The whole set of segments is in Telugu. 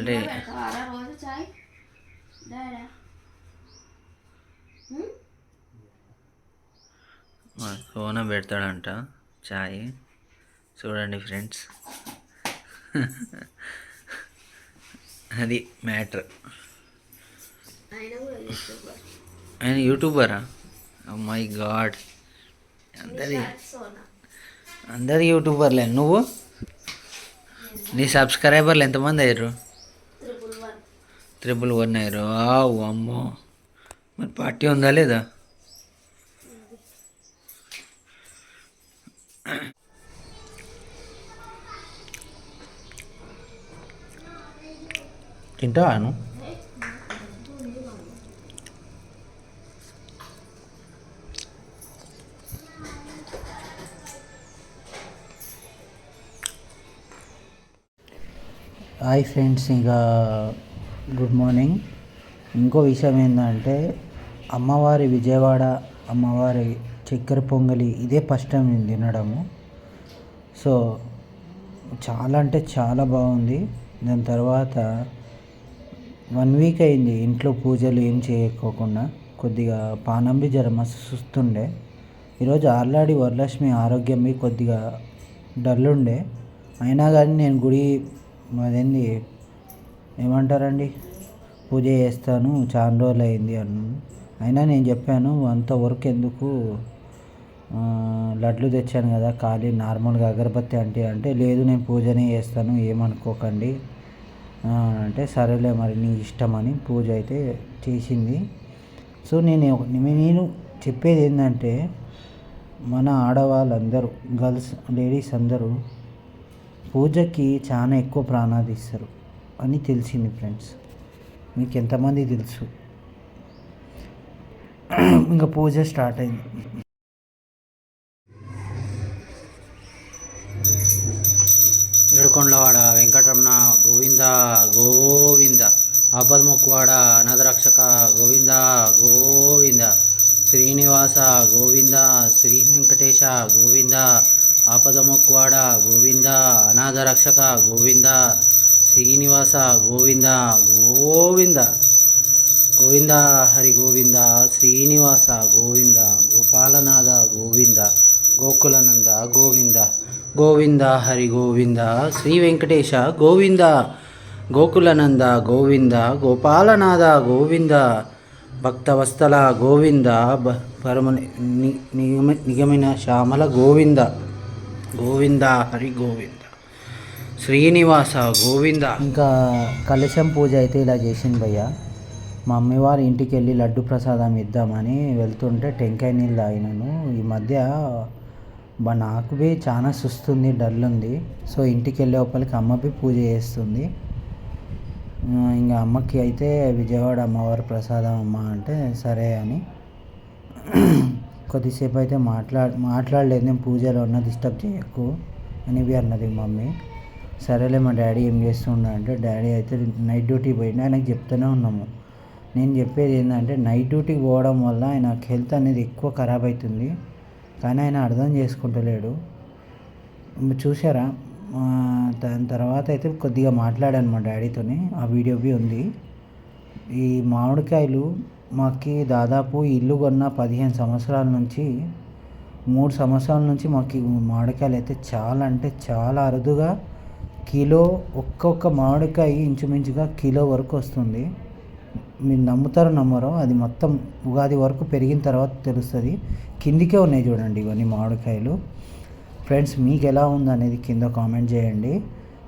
అంటే పెడతావారా రోజు చాయ్. డాడా మా సోన పెడతాడంట చాయ్. చూడండి ఫ్రెండ్స్. అది మ్యాటర్. ఆయన యూట్యూబర్. My God. అందరి అందరు యూట్యూబర్లే. నువ్వు? నీ సబ్స్క్రైబర్లు ఎంతమంది అయ్యారు త్రిబుల్ వన్ అయ్యారు. అమ్మో. మరి పార్టీ ఉందా లేదా? తింటావాను హాయ్ ఫ్రెండ్స్ ఇంకా గుడ్ మార్నింగ్. ఇంకో విషయం ఏంటంటే అమ్మవారి విజయవాడ అమ్మవారి చక్కెర పొంగలి ఇదే ఫస్ట్ టైం నేను తినడము. సో చాలా అంటే చాలా బాగుంది. దాని తర్వాత వన్ వీక్ అయింది ఇంట్లో పూజలు ఏం చేయకోకుండా. కొద్దిగా పానంబి జ్వరం మస్తు సుస్తుండే. ఈరోజు ఆర్లాడి వరలక్ష్మి ఆరోగ్యం కొద్దిగా డల్ ఉండే. అయినా కానీ నేను గుడి అదేంది ఏమంటారండి? పూజ చేస్తాను చాలా రోజులు అయింది అన్నాను అయినా నేను చెప్పాను అంత వర్క్ ఎందుకు? లడ్లు తెచ్చాను కదా ఖాళీ నార్మల్గా అగరబత్తి అంటే అంటే లేదు నేను పూజనే చేస్తాను ఏమనుకోకండి. అంటే సరేలే మరి నీ ఇష్టం అని పూజ అయితే చేసింది. సో నేను నేను చెప్పేది ఏంటంటే మన ఆడవాళ్ళందరూ గర్ల్స్ లేడీస్ అందరూ పూజకి చాలా ఎక్కువ ప్రాణాలు ఇస్తారు అని తెలిసింది ఫ్రెండ్స్. మీకు ఎంతమంది తెలుసు? ఇంకా పూజ స్టార్ట్ అయింది. ఏడుకొండలవాడ వెంకటరమణ గోవింద గోవింద ఆపదముక్కువాడ అనాథరక్షక గోవింద గోవింద శ్రీనివాస గోవింద శ్రీ వెంకటేశ గోవింద ఆపదముక్కువాడ గోవింద అనాథరక్షక గోవింద శ్రీనివాస గోవింద గోవింద గోవింద హరి గోవింద శ్రీనివాస గోవింద గోపాలనాథ గోవింద గోకులనంద గోవింద గోవింద హరి గోవింద శ్రీ వెంకటేశ గోవింద గోకులనంద గోవింద గోపాలనాథ గోవింద భక్తవస్తల గోవింద పరమ నిగమ నిగమిన శ్యామల గోవింద గోవింద హరి గోవింద. శ్రీనివాస గోవింద. ఇంకా కలశం పూజ అయితే ఇలా చేసింది భయ్య. మా మమ్మీ వారి ఇంటికి వెళ్ళి లడ్డు ప్రసాదం ఇద్దామని వెళ్తుంటే టెంకాయ నీళ్ళు తాగినాను. ఈ మధ్య నాకు బి చాలా సుస్తుంది డల్ ఉంది. సో ఇంటికి వెళ్ళే లోపలికి అమ్మకి పూజ చేస్తుంది. ఇంకా అమ్మకి అయితే విజయవాడ అమ్మవారి ప్రసాదం అమ్మ అంటే సరే అని కొద్దిసేపు అయితే మాట్లా మాట్లాడలేదు. నేను పూజలో ఉన్న డిస్టర్బ్ చేయకు అని బి అన్నది మమ్మీ. సరేలే మా డాడీ ఏం చేస్తుండ అంటే డాడీ అయితే నైట్ డ్యూటీ పోయినా ఆయనకు చెప్తూనే ఉన్నాము. నేను చెప్పేది ఏంటంటే నైట్ డ్యూటీకి పోవడం వల్ల ఆయన హెల్త్ అనేది ఎక్కువ ఖరాబ్ అవుతుంది కానీ ఆయన అర్థం చేసుకుంటలేడు. చూసారా దాని తర్వాత అయితే కొద్దిగా మాట్లాడాను మా డాడీతోని. ఆ వీడియో బి ఉంది. ఈ మామిడికాయలు మాకు దాదాపు ఇల్లు కొన్న పదిహేను సంవత్సరాల నుంచి మూడు సంవత్సరాల నుంచి మాకు మామిడికాయలు అయితే చాలా అంటే చాలా అరుదుగా కిలో ఒక్కొక్క మామిడికాయ ఇంచుమించుగా కిలో వరకు వస్తుంది. మీరు నమ్ముతారో నమ్మరో అది మొత్తం ఉగాది వరకు పెరిగిన తర్వాత తెలుస్తుంది. కిందికే ఉన్నాయి చూడండి ఇవన్నీ మామిడికాయలు. ఫ్రెండ్స్ మీకు ఎలా ఉంది అనేది కింద కామెంట్ చేయండి.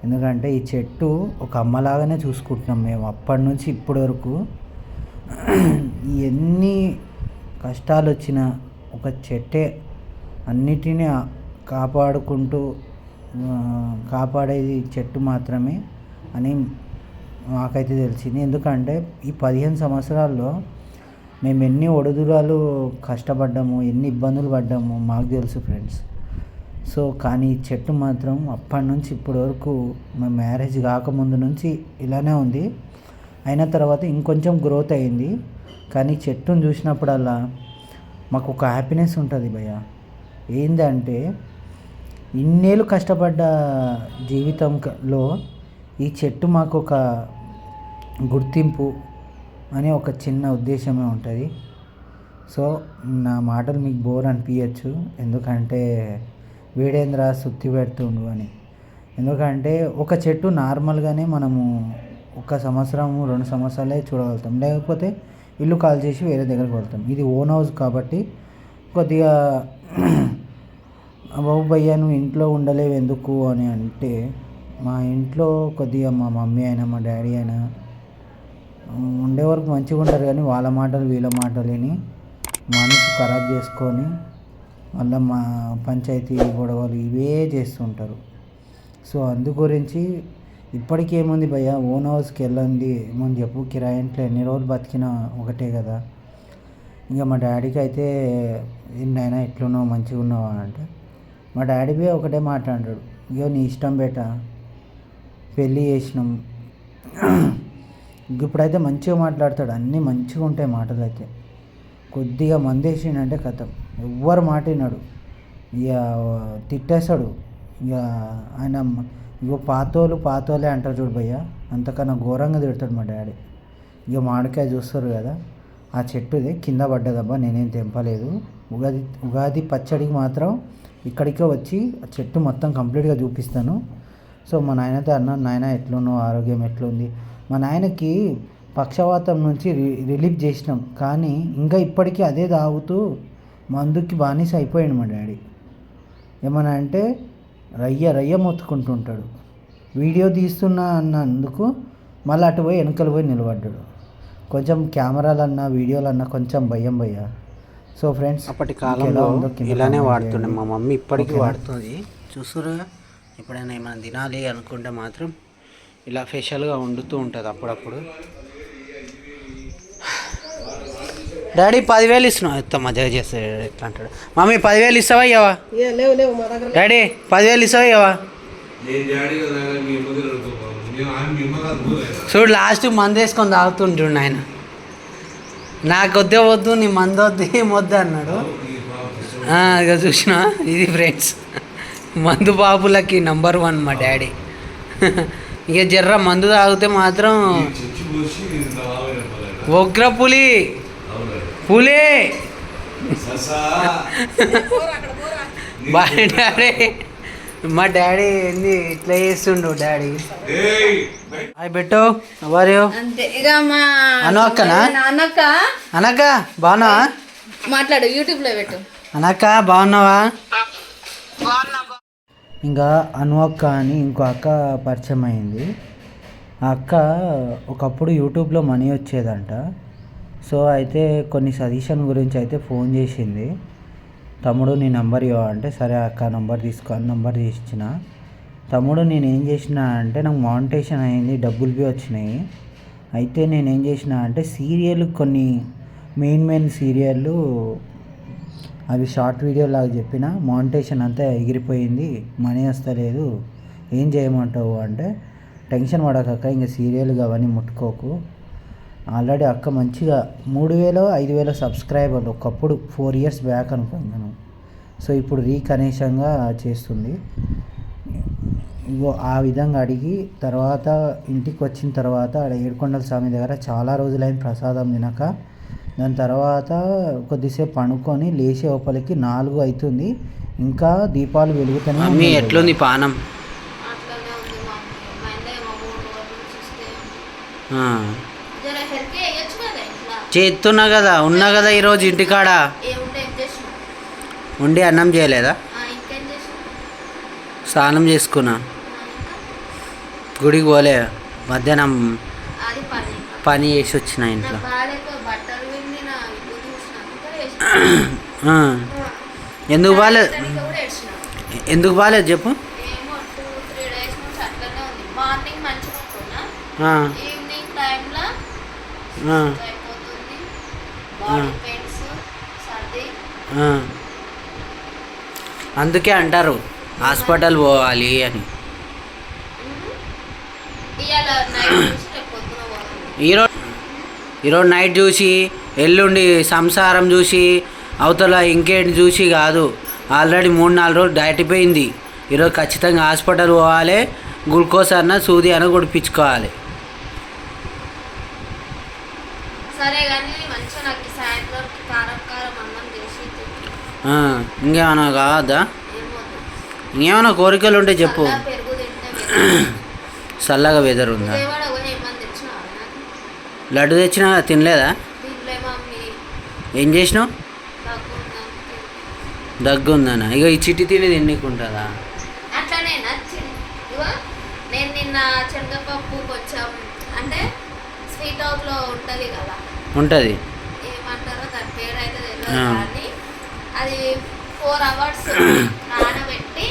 ఎందుకంటే ఈ చెట్టు ఒక అమ్మలాగానే చూసుకుంటున్నాం మేము అప్పటి నుంచి ఇప్పటి వరకు. ఎన్ని కష్టాలు వచ్చినా ఒక చెట్టే అన్నిటినీ కాపాడుకుంటూ కాపాడేది చెట్టు మాత్రమే అని మాకైతే తెలిసింది. ఎందుకంటే ఈ పదిహేను సంవత్సరాల్లో మేము ఎన్ని ఒడుదురాలు కష్టపడ్డాము ఎన్ని ఇబ్బందులు పడ్డాము మాకు తెలుసు ఫ్రెండ్స్. సో కానీ ఈ చెట్టు మాత్రం అప్పటి నుంచి ఇప్పటి వరకు మా మ్యారేజ్ కాకముందు నుంచి ఇలానే ఉంది. అయిన తర్వాత ఇంకొంచెం గ్రోత్ అయింది. కానీ చెట్టును చూసినప్పుడల్లా మాకు ఒక హ్యాపీనెస్ ఉంటుంది భయ్య. ఏంటంటే ఇన్నేళ్ళు కష్టపడ్డ జీవితంలో ఈ చెట్టు మాకు ఒక గుర్తింపు అనే ఒక చిన్న ఉద్దేశమే ఉంటుంది. సో నా మాటలు మీకు బోర్ అనిపించచ్చు ఎందుకంటే వీడేంద్ర సుత్తి పెడుతుండు అని. ఎందుకంటే ఒక చెట్టు నార్మల్గానే మనము ఒక సంవత్సరము రెండు సంవత్సరాలే చూడగలుగుతాం. లేకపోతే ఇల్లు కాల్ చేసి వేరే దగ్గరికి వెళ్తాం. ఇది ఓన్ హౌస్ కాబట్టి కొద్దిగా బాబు భయ్యా నువ్వు ఇంట్లో ఉండలేవు ఎందుకు అని అంటే మా ఇంట్లో కొద్దిగా మా మమ్మీ అయినా మా డాడీ అయినా ఉండే వరకు మంచిగా ఉంటారు కానీ వాళ్ళ మాటలు వీళ్ళ మాటలు విని మనసు ఖరాబ్ చేసుకొని మళ్ళీ మా పంచాయతీ గొడవలు ఇవే చేస్తుంటారు. సో అందు గురించి ఇప్పటికీ ఏముంది భయ్య ఓన్ హౌస్కి వెళ్ళండి ఏమని చెప్పు కిరాయి ఇంట్లో ఎన్ని రోజులు బతికినా ఒకటే కదా. ఇంకా మా డాడీకి అయితే ఏంటైనా ఎట్లున్నావు? మంచిగా ఉన్నావా అంటే మా డాడీ బి ఒకటే మాట అంటాడు ఇగో నీ ఇష్టం బేట. పెళ్ళి చేసినాం. ఇప్పుడైతే మంచిగా మాట్లాడతాడు. అన్నీ మంచిగా ఉంటాయి మాటలు అయితే కొద్దిగా మందేసిండంటే కథం. ఎవ్వరు మాట విన్నాడు ఇక తిట్టేస్తాడు. ఇక ఆయన ఇగో పాతోలు పాతోలే అంటారు చూడు భయ్య. అంతకన్నా ఘోరంగా తిడతాడు మా డాడీ. ఇక మామిడికాయ చూస్తారు కదా. ఆ చెట్టుది కింద పడ్డదబ్బా నేనేం తెంపలేదు. ఉగాది ఉగాది పచ్చడికి మాత్రం ఇక్కడికే వచ్చి ఆ చెట్టు మొత్తం కంప్లీట్గా చూపిస్తాను. సో మా నాయనతో అన్నాను నాయన ఎట్లున్నావు? ఆరోగ్యం ఎట్లుంది? మా నాయనకి పక్షవాతం నుంచి రి రిలీఫ్ చేసినాం. కానీ ఇంకా ఇప్పటికీ అదే తాగుతూ మందుకి బానిస అయిపోయాడు మా డాడీ. ఏమన్నా అంటే రయ్య రయ్య మొత్తుకుంటుంటాడు. వీడియో తీస్తున్నా అన్నందుకు మళ్ళీ అటు పోయి వెనకలు పోయి నిలబడ్డాడు. కొంచెం కెమెరాలన్నా వీడియోలన్నా కొంచెం భయం భయ్యా. సో ఫ్రెండ్స్ అప్పటి కాలంలో ఇలానే వాడుతుండే. మా మమ్మీ ఇప్పటికీ? వాడుతుంది. చూస్తురుగా ఎప్పుడైనా ఏమైనా తినాలి అనుకుంటే మాత్రం ఇలా ఫెషల్గా వండుతూ ఉంటుంది అప్పుడప్పుడు. డాడీ పదివేలు ఇస్తున్నావు. ఎంత మజా చేస్తాడు ఎట్లా అంటాడు? మమ్మీ పదివేలు ఇస్తావా ఇవ్వవా డాడీ పదివేలు ఇస్తావా నువ్వే. చూడు లాస్ట్ మందు వేసుకొని తాగుతుంటుండు ఆయన నాకు వద్దే వద్దు నీ మందు వద్దు ఏం వద్దు అన్నాడు. ఇక చూసిన? ఇది ఫ్రెండ్స్ మందు బాబులకి నంబర్ వన్ మా డాడీ. ఇక జర్ర మందు తాగితే మాత్రం ఉగ్ర పులి. పులి బాయ్ డాడీ. మా డాడీ ఏంది ఇట్లా చేస్తుండు డాడీ? హాయ్ బెట్టో ఎవరు అంతే ఇక మా అను అక్కనా? నాన్నక్క అనక్క బాగున్నావా? మాట్లాడు యూట్యూబ్లో పెట్టు. అనక్క బాగున్నావా? ఇంకా అను అక్క అని ఇంకో అక్క పరిచయం అయింది. ఆ అక్క ఒకప్పుడు యూట్యూబ్లో మనీ వచ్చేదంట. సో అయితే కొన్ని సజెషన్ గురించి అయితే ఫోన్ చేసింది. తమ్ముడు నీ నెంబర్ ఇవ్వ అంటే సరే అక్క నంబర్ తీసుకో నెంబర్ నంబర్ ఇచ్చిన తమ్ముడు నేను ఏం చేసిన అంటే నాకు మానిటేషన్ అయింది డబ్బులు బి వచ్చినాయి. అయితే నేను ఏం చేసిన అంటే సీరియల్ కొన్ని మెయిన్ మెయిన్ సీరియళ్ళు అవి షార్ట్ వీడియో లాగా చెప్పిన మానిటేషన్ అంతా ఎగిరిపోయింది మనీ వస్తలేదు. ఏం చేయమంటావు అంటే టెన్షన్ పడకక్క ఇంకా సీరియల్ అవన్నీ ముట్టుకోకు. ఆల్రెడీ అక్క మంచిగా మూడు వేలు ఐదు వేల సబ్స్క్రైబర్లు ఒకప్పుడు ఫోర్ ఇయర్స్ బ్యాక్ అనుకున్నాను సో ఇప్పుడు రీకనెక్షన్గా చేస్తుంది. ఇగో ఆ విధంగా అడిగి తర్వాత ఇంటికి వచ్చిన తర్వాత ఆడ ఏడుకొండల స్వామి దగ్గర చాలా రోజులైన ప్రసాదం తినక. దాని తర్వాత కొద్దిసేపు పనుకొని లేచే లోపలికి నాలుగు అవుతుంది ఇంకా దీపాలు ఉన్నాయి. ఎట్లుంది పానం? ఆ. జర హెల్త్ వేయచ్చు కదా ఇట్లా చేస్తున్నా కదా ఉన్నా కదా ఈరోజు ఇంటికాడ? ఉండి అన్నం చేయలేదా? స్నానం చేసుకున్నా. గుడికి పోలే మధ్యాహ్నం పని. చేసి వచ్చిన ఇంట్లో. ఎందుకు బాగాలేదు ఎందుకు బాగాలేదు చెప్పు. మార్నింగ్ మంచిగా ఉంటున్నా ఆ, ఈవినింగ్ టైంలో ఆ, అయిపోతుంది బాడీ పెయిన్స్ సర్ది ఆ. అందుకే అంటారు హాస్పిటల్ పోవాలి అని. పోతుంది ఈరోజు ఈరోజు నైట్ చూసి ఎల్లుండి సంసారం చూసి అవతల ఇంకేంటి చూసి కాదు. ఆల్రెడీ మూడు నాలుగు రోజులు దాటిపోయింది ఈరోజు ఖచ్చితంగా హాస్పిటల్ పోవాలి గ్లూకోజ్ అన్న సూది అన్న కొడిపించుకోవాలి సరే కానీ మంచిగా నాకు ఈ సాయంత్రం కారం కారం అన్నం చేసి తిని. ఆ, ఇంకేమైనా కావద్దా? ఏమొద్దు. ఇంకేమైనా కోరికలు ఉంటే చెప్పు. చల్లగా వెదర్ ఉందా? లడ్డు తెచ్చినా తినలేదా? ఏం చేసినావు? దగ్గు ఉందని ఇక ఈ చిట్టి తిని తిన్నికుంటుందా అట్లానే నచ్చింది ఇగో నేను నిన్న శనగపప్పు కొంచెం అంటే స్వీట్ హౌస్లో ఉంటుంది కదా. ఉంటుంది. ఏమంటారో దాని పేరు అయితే తెలియదు ఆ. కానీ అది ఫోర్ అవర్స్ నానబెట్టి.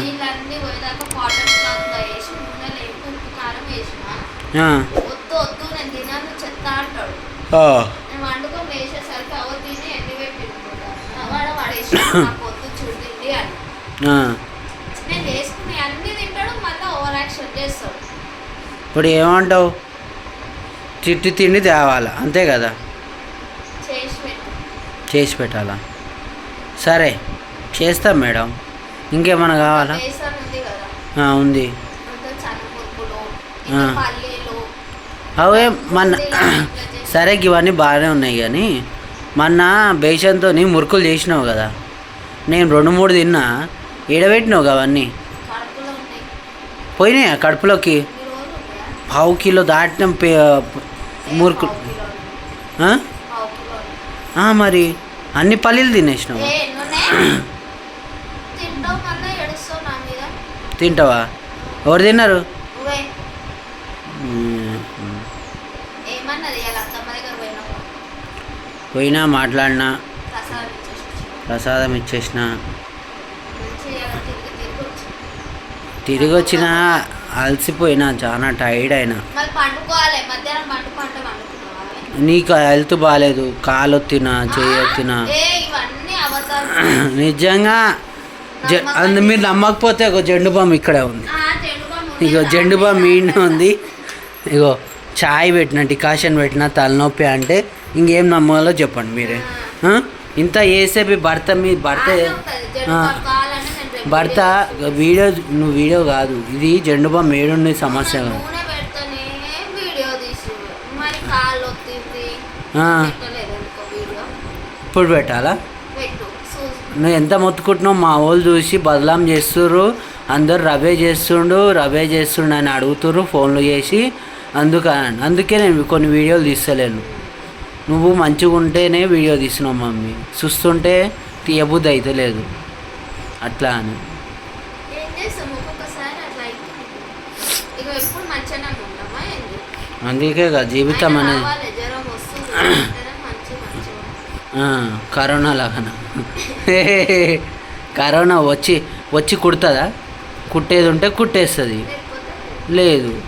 నీళ్ళన్నీ పోయేదాకా కాటన్ క్లాత్లో వేసి నూనె లేపు ఉప్పు కారం వేసిన. వద్దు వద్దు నేను తినను చెత్త అంటాడు. నేను వండుకొని వేసేసరికి అవ తిని ఎండి పెట్టి వాడు పడేసి నాకు వద్దు చూడండి అని. నేను చేసుకుని అన్ని తింటాడు మళ్ళీ ఓవర్ యాక్షన్ చేస్తాడు. ఇప్పుడు ఏమంటావు? చిట్టి తిండి తేవాలా? అంతే కదా? చేసి పెట్టాలా? సరే చేస్తాం మేడం. ఇంకేమైనా కావాలా? ఉంది. అవే మన సరే ఇవన్నీ బాగానే ఉన్నాయి కానీ మొన్న బేసన్తో మురుకులు చేసినావు కదా. నేను రెండు మూడు తిన్నా ఎడబెట్టినావు అవన్నీ. పోయినాయా కడుపులోకి? పావు కిలో దాటిన పే ఏ మురుకు. పావు కిలో ఆ? పావు కిలో ఆ, మరి. అన్ని పల్లీలు తినేసినావు. తింటావు ఎవరు తిన్నారు? పోయినా? మాట్లాడినా. ప్రసాదం ఇచ్చేసి ప్రసాదం ఇచ్చేసిన. తిరిగి వచ్చిన అలసిపోయినా చాలా టైర్డ్ అయినా. నీకు హెల్త్ బాగాలేదు కాలు ఇవన్నీ అబద్ధాలు నిజంగా జ అందు మీరు నమ్మకపోతే ఒక జెండు బామ్ ఇక్కడే ఉంది. ఇగో జెండు బామ్ ఈయన ఉంది. ఇగో చాయ్ పెట్టిన డికాషన్ పెట్టిన తలనొప్పి అంటే ఇంకేం నమ్మాలో చెప్పండి మీరే? ఇంత వేసేపి భర్త మీ భర్త భర్త వీడియో నువ్వు వీడియో కాదు. ఇది జెండు బామ్ ఏడుండి సమస్య కాదు నూనె పెడితేనే వీడియో తీసి మరి కాళ్ళు ఒత్తింది ఆ. పెట్టలేదు అనుకో వీడియో ఇప్పుడు పెట్టాలా? నువ్వు ఎంత మొత్తుకుంటున్నావు? మా వాళ్ళు చూసి బదలాం చేస్తుర్రు. అందరు రవే చేస్తుండు రవే చేస్తుండు అని అడుగుతుర్రు ఫోన్లు చేసి. అందుక అందుకే నేను కొన్ని వీడియోలు తీస్తలేను. నువ్వు మంచిగా ఉంటేనే వీడియో తీసినావు మమ్మీ. చూస్తుంటే తీయబుద్ధి అయితే లేదు. అట్లా అని. అందుకే కదా జీవితం అనేది కరోనా లాగాన. కరోనా వచ్చి వచ్చి కుడుతుందా? కుట్టేది ఉంటే కుట్టేస్తుంది. లేదు.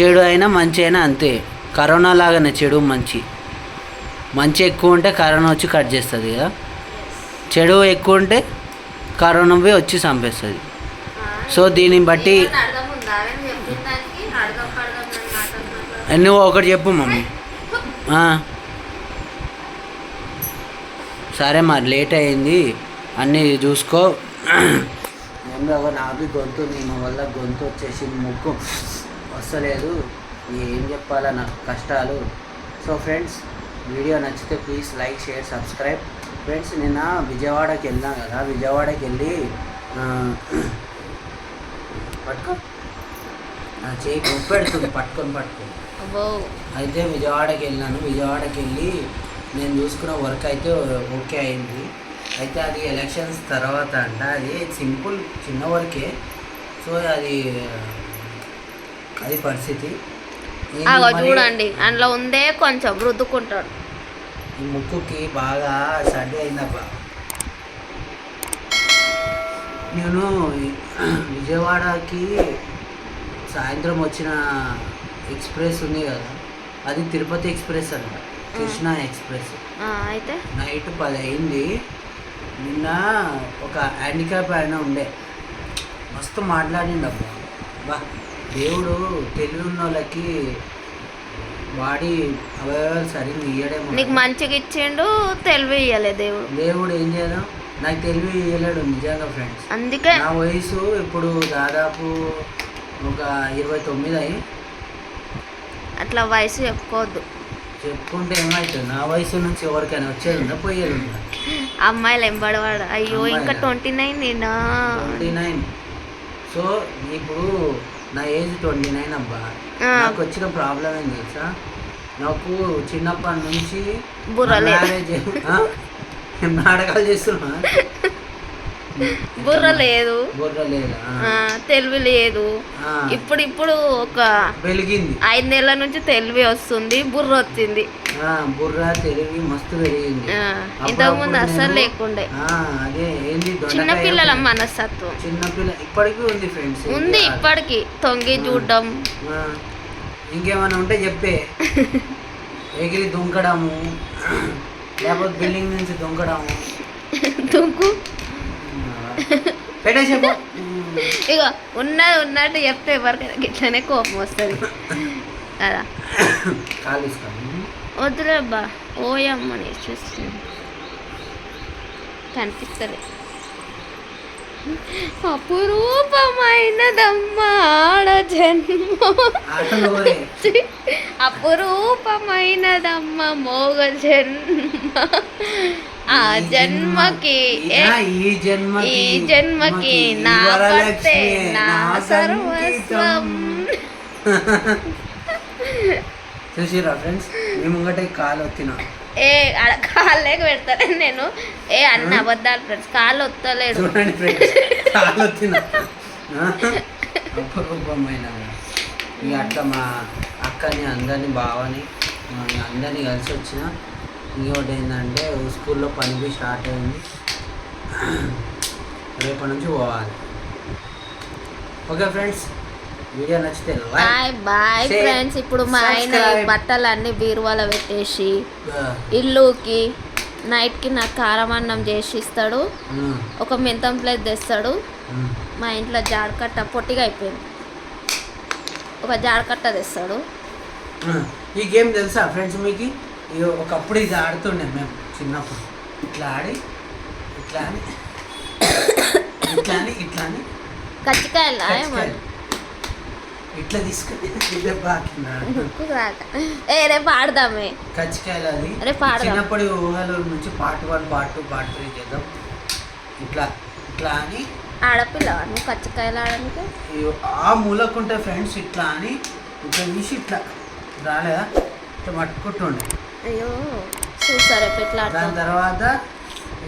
చెడు అయినా మంచి అయినా అంతే. కరోనా లాగానే చెడు మంచి. మంచి ఎక్కువ ఉంటే కరోనా వచ్చి కట్ చేస్తుంది కదా? చెడు ఎక్కువ ఉంటే కరోనా పోయి వచ్చి చంపేస్తుంది. సో దీన్ని బట్టి. నువ్వు ఒకటి చెప్పు మమ్మీ. సరే మరి లేట్ అయింది అన్నీ చూసుకో. నేను నాది గొంతు నేను వల్ల గొంతు వచ్చేసి ముక్కు. వస్తలేదు. ఏం చెప్పాలా నాకు కష్టాలు. సో ఫ్రెండ్స్ వీడియో నచ్చితే please like share subscribe. Friends నిన్న విజయవాడకి వెళ్ళినా కదా విజయవాడకి వెళ్ళి పట్టుకో. నా చేయి పెడుతుంది పట్టుకొని పట్టుకొని అయితే విజయవాడకి వెళ్ళాను. విజయవాడకి వెళ్ళి నేను చూసుకున్న వర్క్ అయితే ఓకే అయింది. అయితే అది ఎలక్షన్స్ తర్వాత అంట. అది సింపుల్ చిన్న వర్కే. సో అది అది పరిస్థితి. అగో చూడండి. అందులో ఉందే కొంచెం రుద్దుకుంటాడు. ఈ ముక్కుకి బాగా సర్ది అయిందబ్బా. నేను విజయవాడకి సాయంత్రం వచ్చిన ఎక్స్ప్రెస్ ఉంది కదా. అది తిరుపతి ఎక్స్ప్రెస్ అంట. కృష్ణ ఎక్స్ప్రెస్. అయితే? నైట్ పది అయింది నిన్న ఒక హ్యాండిక్యాప్ ఆయన ఉండే. మస్తు మాట్లాడిండు అబ్బా బా దేవుడు తెలివి ఉన్న వాళ్ళకి బాడీ అవయవాలు సరిగ్గా ఇయ్యడేమో. నీకు మంచిగా ఇచ్చిండు తెలివి ఇయ్యలే దేవుడు. దేవుడు ఏం చేయడం నాకు తెలివి ఇయ్యలేడు నిజంగా ఫ్రెండ్స్. అందుకే నా వయసు ఇప్పుడు దాదాపు ఒక ఇరవై తొమ్మిది అయ్యి. అట్లా వయసు చెప్పుకోవద్దు. చెప్పుకుంటే ఏమవుతుంది నా వయసు నుంచి ఎవరికైనా వచ్చేది ఉందా పోయేది ఉందా అమ్మాయిలు ఎంబడవాడు అయ్యో ఇంకా? ట్వంటీ నైన్ నేనా? Twenty nine. సో ఇప్పుడు నా ఏజ్ ట్వంటీ నైన్ అబ్బా. నాకు వచ్చిన ప్రాబ్లం ఏం తెలుసా? నాకు చిన్నప్పటి నుంచి ఆ? నాటకాలు చేస్తున్నా బుర్ర లేదు. తెలివి లేదు. ఇప్పుడు ఇప్పుడు ఒక వెలిగింది. ఐదు నెలల నుంచి తెలివి వస్తుంది బుర్ర వచ్చింది. బుర్ర తెలివి మస్తు పెరిగింది అప్పుడప్పుడు ఇంతకుముందు అస్సలు లేకుండే. చిన్నపిల్లల. మనస్తత్వం. చిన్నపిల్ల ఇప్పటికీ ఉంది ఫ్రెండ్స్ ఉంది ఇప్పటికి. తొంగి చూడడం. ఇంకేమైనా ఉంటే చెప్పే. ఎగిరి దుంకడము. లేకపోతే బిల్డింగ్ నుంచి దుంకడము. దుంకు. పెట్టేసేపు. ఇక ఉన్నది ఉన్నట్టు చెప్తే ఎవరికైనా గిట్లనే కోపం వస్తుంది. కదా బా ఓయమ్మని చూస్తుంది కనిపిస్తుంది అపురూపమైనదమ్మా ఆడ జన్మ. అపురూపమైనదమ్మ మోగ జన్మ. ఆ జన్మకి ఈ జన్మకి ఈ జన్మకి నా భర్తే నా సర్వస్వం. చూసిరా ఫ్రెండ్స్ మీ ముంగట కాలు వచ్చిన ఏ కాళ్ళకి పెడతానే నేను. ఏ అన్న అబద్ధాలు ఫ్రెండ్స్ కాళ్ళు వస్తలేడు చూడండి ఫ్రెండ్స్ కాలు వచ్చిన అపరూపమైన ఇక అట్లా మా అక్కని అందరిని బావని అందరినీ కలిసి వచ్చిన ఇంకోటి ఏంటంటే స్కూల్లో పని పోయి స్టార్ట్ అయింది. రేపటి నుంచి పోవాలి. ఓకే ఫ్రెండ్స్ వీడియో నచ్చితే బాయ్ బాయ్ ఫ్రెండ్స్. ఇప్పుడు మా ఆయన. బట్టలు అన్ని బీరువాలో పెట్టేసి ఇల్లుకి నైట్కి నాకు కారం అన్నం చేసి ఇస్తాడు. ఒక మెంతం ప్లేట్ తెస్తాడు. మా ఇంట్లో జాడకట్ట పొట్టిగా అయిపోయింది. ఒక జాడకట్ట తెస్తాడు. ఈ గేమ్ తెలుసా ఫ్రెండ్స్ మీకు? ఇది ఒకప్పుడు ఇది ఆడుతుండే మేము చిన్నప్పుడు. ఇట్లా ఆడి ఇట్లా అని. ఇట్లా అని ఇట్లా అని. కచ్చికాయల. ఇట్లా తీసుకొని ఏ రేపు ఆడదామే. కచ్చికాయలు అది. రేపు ఊహల నుంచి part one part two part three చేద్దాం. ఇట్లా ఇట్లా అని. ఆడపిల్ల నువ్వు కచ్చికాయలు ఆడడానికి? ఆ మూలకుంటే ఫ్రెండ్స్ ఇట్లా అని. ఇట్లా తీసి ఇట్లా రాలేదా? ఇట్లా పట్టుకుంటుండే. అయ్యో చూసా ఎట్లా దాని తర్వాత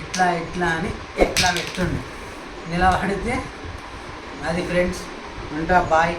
ఇట్లా ఇట్లా అని ఇట్లా పెట్టుండే. నిలబడితే అది ఫ్రెండ్స్ ఉంటా బాయ్